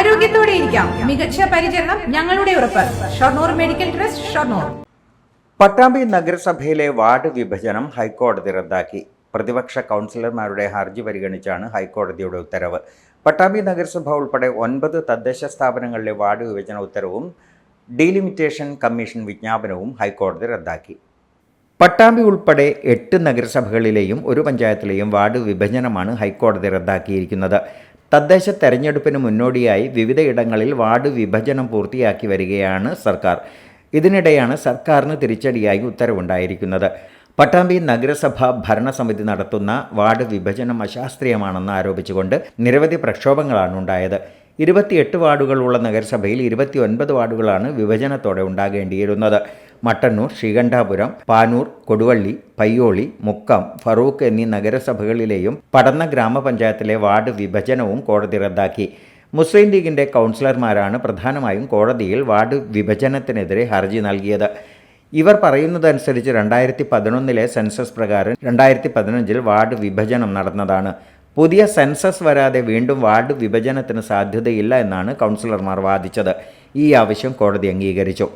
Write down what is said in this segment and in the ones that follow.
ആരോഗ്യത്തോടെ ഇരിക്കാം. മികച്ച പരിചരണം ഞങ്ങളുടെ ഉറപ്പ്. Shoranur medical trust Shoranur. Pattambi നഗരസഭയിലെ വാർഡ് വിഭജനം ഹൈക്കോടതി റദ്ദാക്കി. പ്രതിപക്ഷ കൗൺസിലർമാരുടെ ഹർജി പരിഗണിച്ചാണ് ഹൈക്കോടതിയുടെ ഉത്തരവ്. പട്ടാമ്പി നഗരസഭ ഉൾപ്പെടെ ഒൻപത് തദ്ദേശ സ്ഥാപനങ്ങളിലെ വാർഡ് വിഭജന ഉത്തരവും ഡീലിമിറ്റേഷൻ കമ്മീഷൻ വിജ്ഞാപനവും ഹൈക്കോടതി റദ്ദാക്കി. പട്ടാമ്പി ഉൾപ്പെടെ എട്ട് നഗരസഭകളിലെയും ഒരു പഞ്ചായത്തിലെയും വാർഡ് വിഭജനമാണ് ഹൈക്കോടതി റദ്ദാക്കിയിരിക്കുന്നത്. തദ്ദേശ തെരഞ്ഞെടുപ്പിന് മുന്നോടിയായി വിവിധയിടങ്ങളിൽ വാർഡ് വിഭജനം പൂർത്തിയാക്കി വരികയാണ് സർക്കാർ. ഇതിനിടെയാണ് സർക്കാരിന് തിരിച്ചടിയായി ഉത്തരവുണ്ടായിരിക്കുന്നത്. പട്ടാമ്പി നഗരസഭ ഭരണസമിതി നടത്തുന്ന വാർഡ് വിഭജനം അശാസ്ത്രീയമാണെന്ന് ആരോപിച്ചുകൊണ്ട് നിരവധി പ്രക്ഷോഭങ്ങളാണ് ഉണ്ടായത്. ഇരുപത്തിയെട്ട് വാർഡുകളുള്ള നഗരസഭയിൽ ഇരുപത്തിയൊൻപത് വാർഡുകളാണ് വിഭജനത്തോടെ ഉണ്ടാകേണ്ടിയിരുന്നത്. മട്ടന്നൂർ ശ്രീകണ്ഠാപുരം പാനൂർ കൊടുവള്ളി പയ്യോളി മുക്കം ഫറൂഖ് എന്നീ നഗരസഭകളിലെയും പടന്ന ഗ്രാമപഞ്ചായത്തിലെ വാർഡ് വിഭജനവും കോടതി റദ്ദാക്കി. മുസ്ലിം ലീഗിന്റെ കൗൺസിലർമാരാണ് പ്രധാനമായും കോടതിയിൽ വാർഡ് വിഭജനത്തിനെതിരെ ഹർജി നൽകിയത്. ഇവർ പറയുന്നതനുസരിച്ച് രണ്ടായിരത്തി പതിനൊന്നിലെ സെൻസസ് പ്രകാരം രണ്ടായിരത്തി പതിനഞ്ചിൽ വാർഡ് വിഭജനം നടന്നതാണ്. പുതിയ സെൻസസ് വരാതെ വീണ്ടും വാർഡ് വിഭജനത്തിന് സാധ്യതയില്ല എന്നാണ് കൗൺസിലർമാർ വാദിച്ചത്. ഈ ആവശ്യം കോടതി അംഗീകരിച്ചു.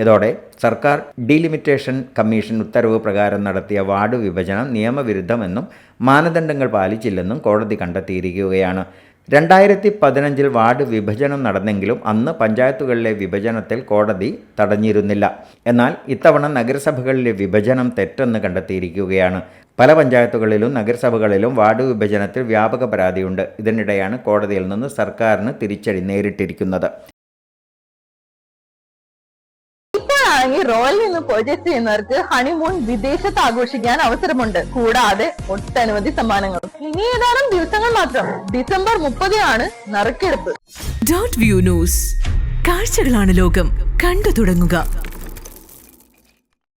ഇതോടെ സർക്കാർ ഡീലിമിറ്റേഷൻ കമ്മീഷൻ ഉത്തരവ് പ്രകാരം നടത്തിയ വാർഡ് വിഭജനം നിയമവിരുദ്ധമെന്നും മാനദണ്ഡങ്ങൾ പാലിച്ചില്ലെന്നും കോടതി കണ്ടെത്തിയിരിക്കുകയാണ്. രണ്ടായിരത്തി പതിനഞ്ചിൽ വാർഡ് വിഭജനം നടന്നെങ്കിലും അന്ന് പഞ്ചായത്തുകളിലെ വിഭജനത്തിൽ കോടതി തടഞ്ഞിരുന്നില്ല. എന്നാൽ ഇത്തവണ നഗരസഭകളിലെ വിഭജനം തെറ്റെന്ന് കണ്ടെത്തിയിരിക്കുകയാണ്. പല പഞ്ചായത്തുകളിലും നഗരസഭകളിലും വാർഡ് വിഭജനത്തിൽ വ്യാപക പരാതിയുണ്ട്. ഇതിനിടെയാണ് കോടതിയിൽ നിന്ന് സർക്കാരിന് തിരിച്ചടി നേരിട്ടിരിക്കുന്നത്. ഇപ്പോഴാണെങ്കിൽ റോയൽ നിന്ന് പർച്ചേസ് ചെയ്യുന്നവർക്ക് ഹണിമൂൺ വിദേശത്ത് ആഘോഷിക്കാൻ അവസരമുണ്ട്. കൂടാതെ ഒട്ടനവധി സമ്മാനങ്ങൾ ഇനി ഏതാനും ദിവസങ്ങൾ മാത്രം. ഡിസംബർ മുപ്പതിനാണ് നറുക്കെടുപ്പ്. ഡോട്ട് വ്യൂ ന്യൂസ് കാഴ്ചകളാണ് ലോകം. കണ്ടു തുടങ്ങുക.